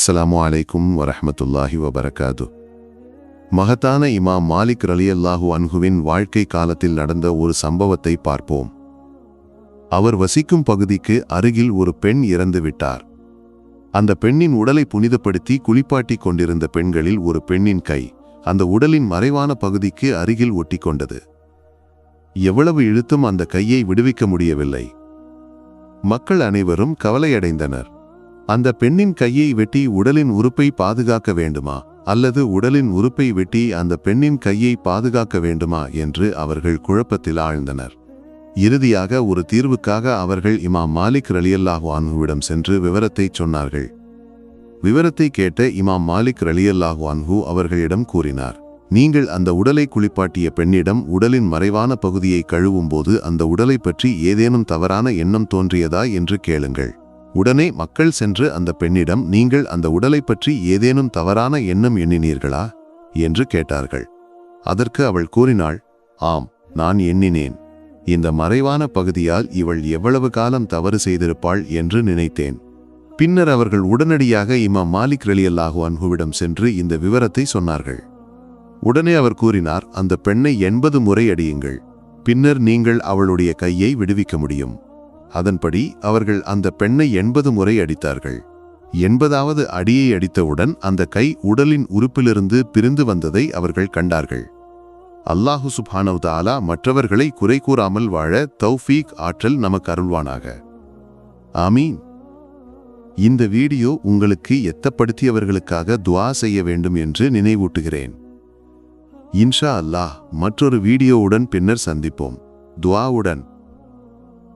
அஸ்ஸலாமு அலைக்கும் வரஹமத்துல்லாஹி வபரகாது. மகத்தான இமாம் மாலிக் ரலியல்லாஹு அன்ஹுவின் வாழ்க்கை காலத்தில் நடந்த ஒரு சம்பவத்தை பார்ப்போம். அவர் வசிக்கும் பகுதிக்கு அருகில் ஒரு பெண் இறந்து விட்டார். அந்த பெண்ணின் உடலை புனிதப்படுத்தி குளிப்பாட்டிக் கொண்டிருந்த பெண்களில் ஒரு பெண்ணின் கை அந்த உடலின் மறைவான பகுதிக்கு அருகில் ஒட்டிக்கொண்டது. எவ்வளவு இழுத்தும் அந்த கையை விடுவிக்க முடியவில்லை. மக்கள் அனைவரும் கவலையடைந்தனர். அந்த பெண்ணின் கையை வெட்டி உடலின் உறுப்பை பாதுகாக்க வேண்டுமா? அல்லது உடலின் உறுப்பை வெட்டி அந்த பெண்ணின் கையை பாதுகாக்க வேண்டுமா? என்று அவர்கள் குழப்பத்தில் ஆழ்ந்தனர். இறுதியாக ஒரு தீர்வுக்காக அவர்கள் இமாம் மாலிக் ரலியல்லாஹு அன்ஹுவிடம் சென்று விவரத்தை சொன்னார்கள். விவரத்தை கேட்ட இமாம் மாலிக் ரலியல்லாஹு அன்ஹு அவர்களிடம் கூறினார் நீங்கள் அந்த உடலை குளிப்பாட்டிய பெண்ணிடம் உடலின் மறைவான பகுதியை கழுவும்போது அந்த உடலை பற்றி ஏதேனும் தவறான எண்ணம் தோன்றியதா? என்று கேளுங்கள். உடனே மக்கள் சென்று அந்த பெண்ணிடம் நீங்கள் அந்த உடலை பற்றி ஏதேனும் தவறான எண்ணம் எண்ணினீர்களா? என்று கேட்டார்கள். அதற்கு அவள் கூறினாள் ஆம் நான் எண்ணினேன். இந்த மறைவான பகுதியால் இவள் எவ்வளவு காலம் தவறு செய்திருப்பாள் என்று நினைத்தேன். பின்னர் அவர்கள் உடனடியாக இமாம் மாலிக் ரலியல்லாஹு அன்ஹுவிடம் சென்று இந்த விவரத்தை சொன்னார்கள். உடனே அவர் கூறினார் அந்த பெண்ணை எண்பது முறை அடியுங்கள். பின்னர் நீங்கள் அவளுடைய கையை விடுவிக்க முடியும். அதன்படி அவர்கள் அந்த பெண்ணை எண்பது முறை அடித்தார்கள். எண்பதாவது அடியை அடித்தவுடன் அந்த கை உடலின் உறுப்பிலிருந்து பிரிந்து வந்ததை அவர்கள் கண்டார்கள். அல்லாஹு சுபானவ்தாலா மற்றவர்களை குறை கூறாமல் வாழ தௌஃபீக் ஆற்றல் நமக்கு அருள்வானாக. ஆமீன். இந்த வீடியோ உங்களுக்கு எத்தப்படுத்தியவர்களுக்காக துவா செய்ய வேண்டும் என்று நினைவூட்டுகிறேன். இன்ஷா அல்லாஹ் மற்றொரு வீடியோவுடன் பின்னர் சந்திப்போம். துவாவுடன்.